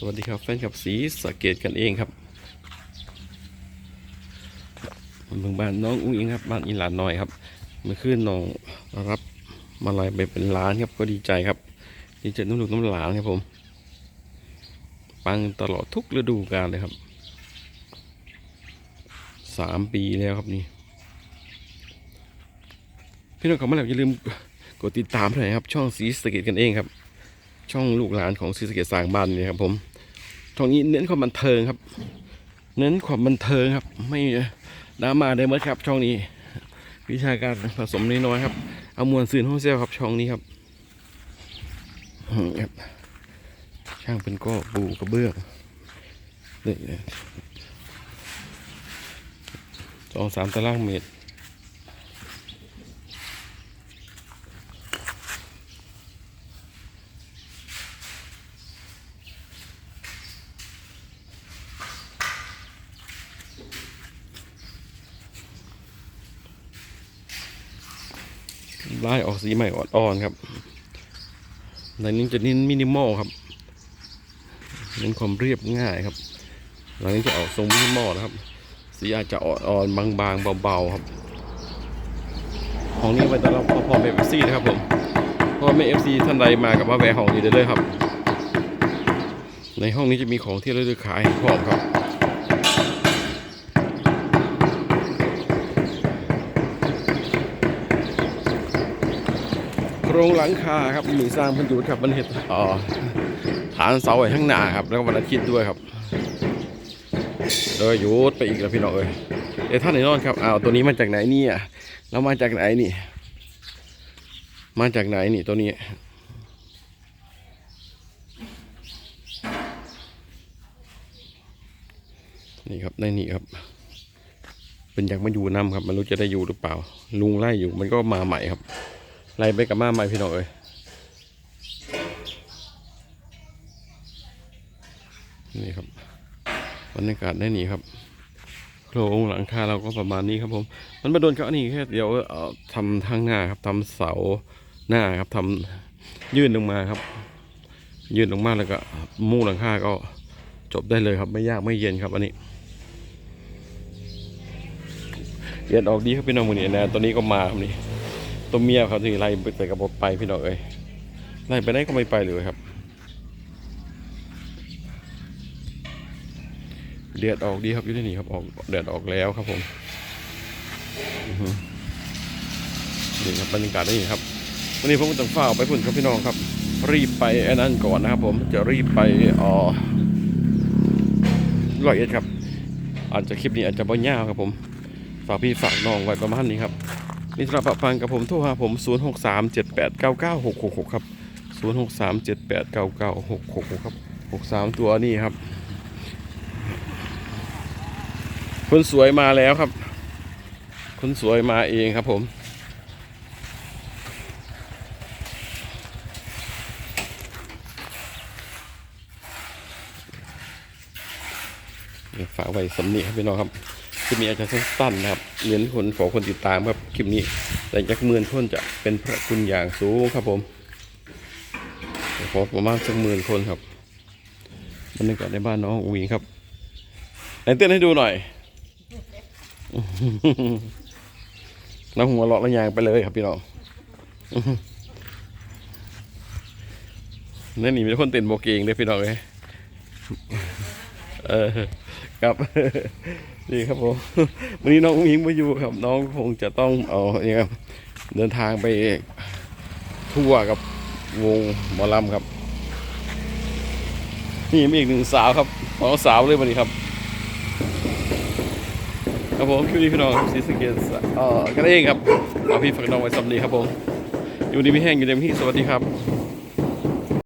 สวัสดีครับแฟนคลับสีสะเกตกันเองครับเมืองบ้านน้องอุ้งอิงครับบ้านอีหลานน้อยครับเมื่อคืนน้องรับมาลายไปเป็นล้านครับก็ดีใจครับดีใจน้ำลูกน้ำหลานครับผมปังตลอดทุกฤดูกาลเลยครับสามปีแล้วครับนี่พี่น้องเขามาแล้วอย่าลืมกดติดตามหน่อยครับ ช่องสีสะเกตกันเองครับ ช่องลูกหลานของศรีสะเกดสางบ้านนี่ครับผมช่องนี้เน้นความบันเทิงครับ เน้นความบันเทิงครับ ไม่ดราม่าได้เมื่อครับ ช่องนี้ วิชาการผสมน้อยๆครับ เอามวลสื่นห้องเซลครับช่องนี้ครับอืมครับช่างเป็นก็ปูกระเบื้องนี่สองสามตารางเมตร ไล่ออกสีใหม่อ่อนๆครับในนี้จะเน้นมินิมอลครับเน้นความเรียบง่ายครับหลังนี้จะออกทรงมินิมอลนะครับ สีอาจจะอ่อนๆบางๆเบาๆครับ ของนี้ไว้ต้อนรับพ่อพ่อแม่เอฟซีนะครับผมพ่อแม่เอฟซีท่านใดมากับมาแวะห้องนี้ได้เลยครับ ในห้องนี้จะมีของที่เระลึกขายพร้อมครับ โครงหลังคาครับมีสร้างพันยุทครับมันเห็ดอ่อฐานเสาไว้ข้างหน้าครับ แล้วก็วันอาทิตย์ด้วยครับเลยยุดไปอีกแล้วพี่น้องเอ้ยเอ้ท่านไหนนอนครับอ้าวตัวนี้มาจากไหนเนี่ยแล้วมาจากไหนนี่ มาจากไหนนี่ตัวนี้นี่ครับในนี่ครับ เป็นอยากมาอยู่น้ำครับ มันรู้จะได้อยู่หรือเปล่า ลุงไล่อยู่มันก็มาใหม่ครับ ไล่ไปกับมาใหม่พี่น้องเอ้ยนี่ครับบรรยากาศได้นี่ครับโครงหลังคาเราก็ประมาณนี้ครับผม มันมาโดนเขาอันนี้แค่เดี๋ยวเอ่อทำทางหน้าครับทำเสาหน้าครับทำยื่นลงมาครับ ยื่นลงมาแล้วก็มุ้งหลังคาก็จบได้เลยครับ ไม่ยากไม่เย็นครับอันนี้เย็นออกดีครับพี่น้องมือนี้นะตัวนี้ก็มาครับนี่ ตัวเมียเขาที่ไล่ไปกับผมไปพี่น้องเอ้ยไล่ไปได้ก็ไม่ไปเลยครับ เดือดออกดีครับอยู่ที่นี่ครับออกเดือดออกแล้วครับผมอือหือนี่ครับบรรยากาศนี่ครับวันนี้ผมต้องฝ้าไปพุ่นครับพี่น้องครับ รีบไปไอ้นั่นก่อนนะครับ ผมจะรีบไปอ๋อร้อยเอ็ดครับ อาจจะคลิปนี้อาจจะบ่ยาวครับผมฝากพี่ฝากน้องไว้ประมาณนี้ครับ นี่สำหรับปะฟังกับผมโทรหาผม 0 6 3 7 8 9 9 6 6 6 ครับ 0 6 3 7 8 9 9 6 6 6 ครับ 63 ตัวนี่ครับ คนสวยมาแล้วครับ คนสวยมาเองครับผมฝากไว้สำนีครับพี่น้องครับ คลิปนี้อาจจะสั้นๆนะครับเน้นคนขอคนติดตามครับคลิปนี้ แต่ยักหมื่นคนจะเป็นพระคุณอย่างสูงครับผมขอประมาณสักหมื่นคนครับบรรยากาศในบ้านน้องอุ๋งครับไหนเต้นให้ดูหน่อยน้ำหัวเราะระยางไปเลยครับพี่น้องนั่นนี่มีคนเต้นโบเกงด้วยพี่น้องเลยเออ ครับ นี่ครับผมวันนี้น้องอุ้งอิงมาอยู่ครับ น้องคงจะต้องเอาเนี่ยครับเดินทางไปทั่วกับวงหมอลำครับ นี่มีอีกหนึ่งสาวครับน้องสาวเลยวันนี้ครับครับผมคิวดีพี่น้องซีสเกตเอ่อกันเองครับเอาพี่ฝากน้องไว้สำนีครับผมอยู่ดีไม่แห้งอยู่เต็มที่สวัสดีครับ